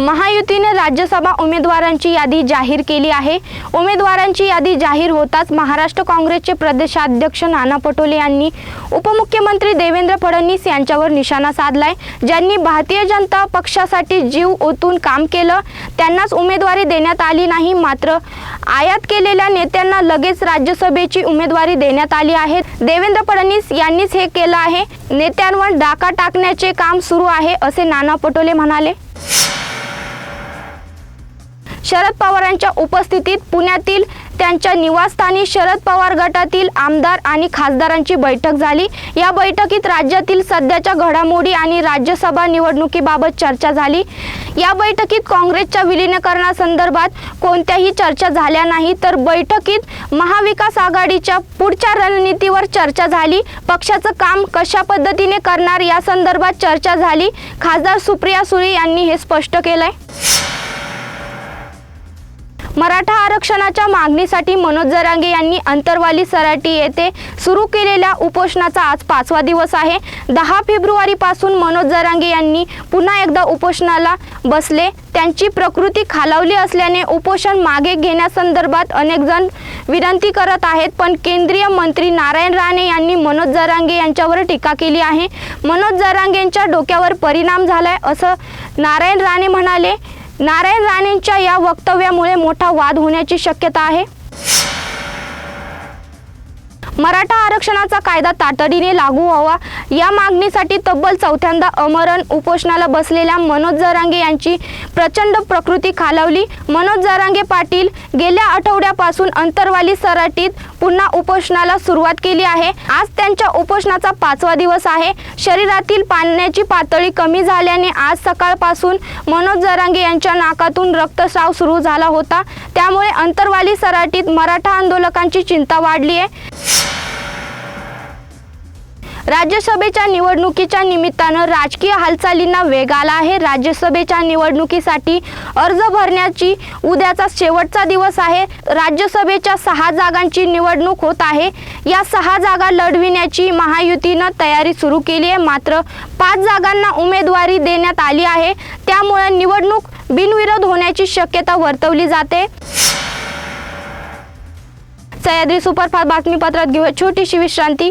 महायुतीने राज्यसभा उमेदवारांची यादी जाहीर केली आहे. उमेदवारांची यादी जाहीर होताच महाराष्ट्र काँग्रेसचे प्रदेशाध्यक्ष नाना पटोले यांनी उपमुख्यमंत्री देवेंद्र फडणवीस यांच्यावर निशाणा साधलाय. ज्यांनी भारतीय जनता पक्षासाठी जीव ओतून काम केलं त्यांनाच उमेदवारी देण्यात आली नाही मात्र आयात केलेल्या नेत्यांना लगेच राज्यसभेची उमेदवारी देण्यात आली आहे. देवेंद्र फडणवीस यांनीच हे केलं आहे. नेत्यांवर डाका टाकण्याचे काम सुरू आहे असे नाना पटोले म्हणाले. शरद पवारांच्या उपस्थितीत पुण्यातील त्यांच्या निवासस्थानी शरद पवार गटातील आमदार आणि खासदारांची बैठक झाली. या बैठकीत राज्यातील सध्याच्या घडामोडी आणि राज्यसभा निवडणुकीबाबत चर्चा झाली. या बैठकीत काँग्रेसच्या विलीनीकरणासंदर्भात कोणत्याही चर्चा झाल्या नाही तर बैठकीत महाविकास आघाडीच्या पुढच्या रणनीतीवर चर्चा झाली. पक्षाचं काम कशा पद्धतीने करणार या संदर्भात चर्चा झाली. खासदार सुप्रिया सुळे यांनी हे स्पष्ट केलंय. मराठा आरक्षणाच्या मागणीसाठी मनोज जरांगे यांनी अंतरवाली सराटी येथे सुरू केलेल्या उपोषणाचा आज पाचवा दिवस आहे. दहा फेब्रुवारीपासून मनोज जरांगे यांनी पुन्हा एकदा उपोषणाला बसले. त्यांची प्रकृती खालावली असल्याने उपोषण मागे घेण्यासंदर्भात अनेक जण विनंती करत आहेत. पण केंद्रीय मंत्री नारायण राणे यांनी मनोज जरांगे यांच्यावर टीका केली आहे. मनोज जरांगेंच्या डोक्यावर परिणाम झालाय असं नारायण राणे म्हणाले. नारायण राणेंच्या या वक्तव्यामुळे मोठा वाद होण्याची शक्यता आहे. मराठा आरक्षणाचा कायदा तातडीने लागू व्हावा. या मागणीसाठी तब्बल चौथ्यांदा अमरण उपोषणाला बसलेल्या मनोज जरांगे यांची प्रचंड प्रकृती खालावली. मनोज जरांगे पाटील गेल्या आठवड्यापासून अंतरवाली सराटीत पुन्हा उपोषणाला सुरुवात केली आहे. आज त्यांच्या उपोषणाचा पाचवा दिवस आहे. शरीरातील पाण्याची पातळी कमी झाल्याने आज सकाळपासून मनोज जरांगे यांच्या नाकातून रक्तस्राव सुरू झाला होता. त्यामुळे अंतरवाली सराटीत मराठा आंदोलकांची चिंता वाढली आहे. राज्यसभेच्या निवडणुकीच्या निमित्तानं राजकीय हालचालींना वेग आला आहे. राज्यसभेच्या निवडणुकीसाठी अर्ज भरण्याची उद्याचा शेवटचा दिवस आहे. राज्यसभेच्या सहा जागांची निवडणूक होत आहे. या सहा जागा लढविण्याची महायुतीनं तयारी सुरू केली आहे. मात्र पाच जागांना उमेदवारी देण्यात आली आहे. त्यामुळे निवडणूक बिनविरोध होण्याची शक्यता वर्तवली जाते. सह्याद्री सुपरफास्ट बातमीपत्रात घेऊया. छोटीशी विश्रांती.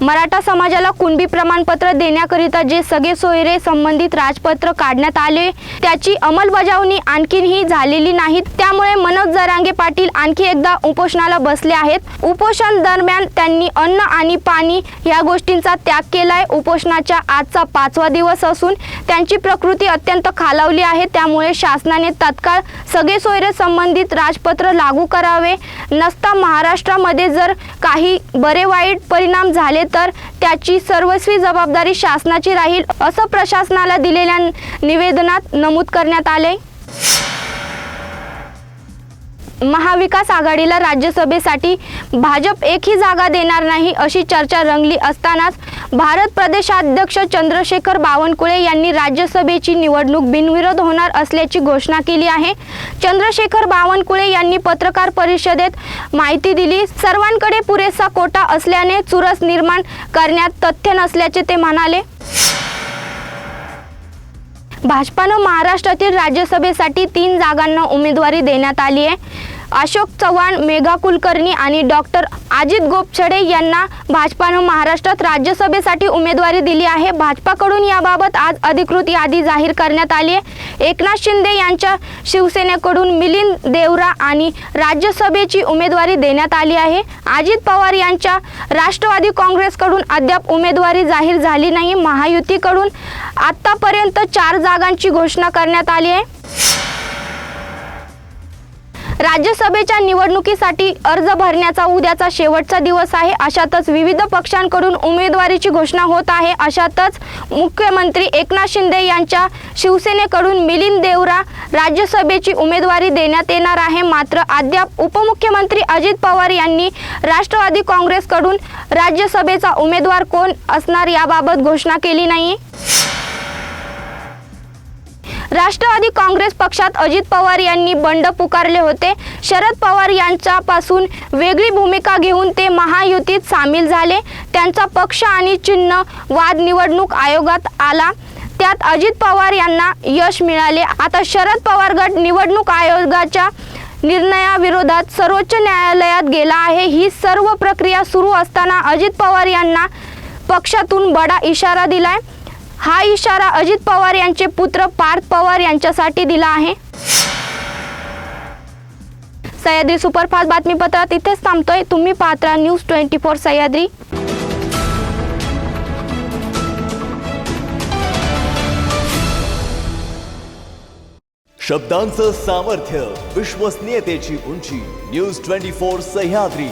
मराठा समाजाला कुणबी प्रमाणपत्र देण्याकरिता जे सगळे सोयरे संबंधित राजपत्र काढण्यात आले त्याची अंमलबजावणी आणखीनही झालेली नाही त्यामुळे मनोज जरांगे पाटील आणखी एकदा उपोषणाला बसले आहेत. उपोषण दरम्यान त्यांनी अन्न आणि पाणी या गोष्टींचा त्याग केलाय. उपोषणाच्या आजचा पाचवा दिवस असून त्यांची प्रकृती अत्यंत खालावली आहे. त्यामुळे शासनाने तत्काळ सगळे सोयरे संबंधित राजपत्र लागू करावे. नसता महाराष्ट्रामध्ये जर काही बरे वाईट परिणाम झाले तर त्याची सर्वस्वी जबाबदारी शासनाची राहील असं प्रशासनाला दिलेल्या निवेदनात नमूद करण्यात आले. महाविकास आघाडीला राज्यसभेसाठी भाजप एकही जागा देणार नाही अशी चर्चा रंगली असतानाच भारत प्रदेशाध्यक्ष चंद्रशेखर बावनकुळे यांनी राज्यसभेची निवडणूक बिनविरोध होणार असल्याची घोषणा केली आहे. चंद्रशेखर बावनकुळे यांनी पत्रकार परिषदेत माहिती दिली सर्वांकडे पुरेसा कोटा असल्याने चुरस निर्माण करण्यात तथ्य नसल्याचे ते म्हणाले. भाजपानं महाराष्ट्रातील राज्यसभेसाठी तीन जागांना उमेदवारी देण्यात आली आहे. अशोक चव्हाण मेघा कुलकर्णी आणि डॉक्टर अजित गोपछडे यांना भाजपानं महाराष्ट्रात राज्यसभेसाठी उमेदवारी दिली आहे. भाजपाकडून याबाबत आज अधिकृत यादी जाहीर करण्यात आली आहे. एकनाथ शिंदे यांच्या शिवसेनेकडून मिलिंद देवरा आणि राज्यसभेची उमेदवारी देण्यात आली आहे. अजित पवार यांच्या राष्ट्रवादी काँग्रेसकडून अद्याप उमेदवारी जाहीर झाली नाही. महायुतीकडून आत्तापर्यंत चार जागांची घोषणा करण्यात आली आहे. राज्यसभेच्या निवडणुकीसाठी अर्ज भरण्याचा उद्याचा शेवटचा दिवस आहे. अशातच विविध पक्षांकडून उमेदवारीची घोषणा होत आहे. अशातच मुख्यमंत्री एकनाथ शिंदे यांच्या शिवसेनेकडून मिलिंद देवरा राज्यसभेची उमेदवारी देण्यात येणार आहे. मात्र अद्याप उपमुख्यमंत्री अजित पवार यांनी राष्ट्रवादी काँग्रेसकडून राज्यसभेचा उमेदवार कोण असणार याबाबत घोषणा केली नाही. राष्ट्रवादी काँग्रेस पक्षात अजित पवार यांनी बंड पुकारले होते. शरद पवार यांच्यापासून वेगळी भूमिका घेऊन ते महायुतीत सामील झाले. त्यांचा पक्ष आणि चिन्ह वाद निवडणूक आयोगात आला. त्यात अजित पवार यांना यश मिळाले. आता शरद पवार गट निवडणूक आयोगाच्या निर्णयाविरोधात सर्वोच्च न्यायालयात गेला आहे. ही सर्व प्रक्रिया सुरू असताना अजित पवार यांना पक्षातून बडा इशारा दिलाय. हा इशारा अजित पवार यांचे पुत्र पार्थ पवार यांच्यासाठी दिला आहे. सह्याद्री सुपरफास्ट बातमीपत्रात इथेच थांबतोय. तुम्ही पात्रा न्यूज ट्वेंटी फोर सह्याद्री. शब्दांचं सामर्थ्य विश्वसनीयतेची उंची न्यूज ट्वेंटी फोर सह्याद्री.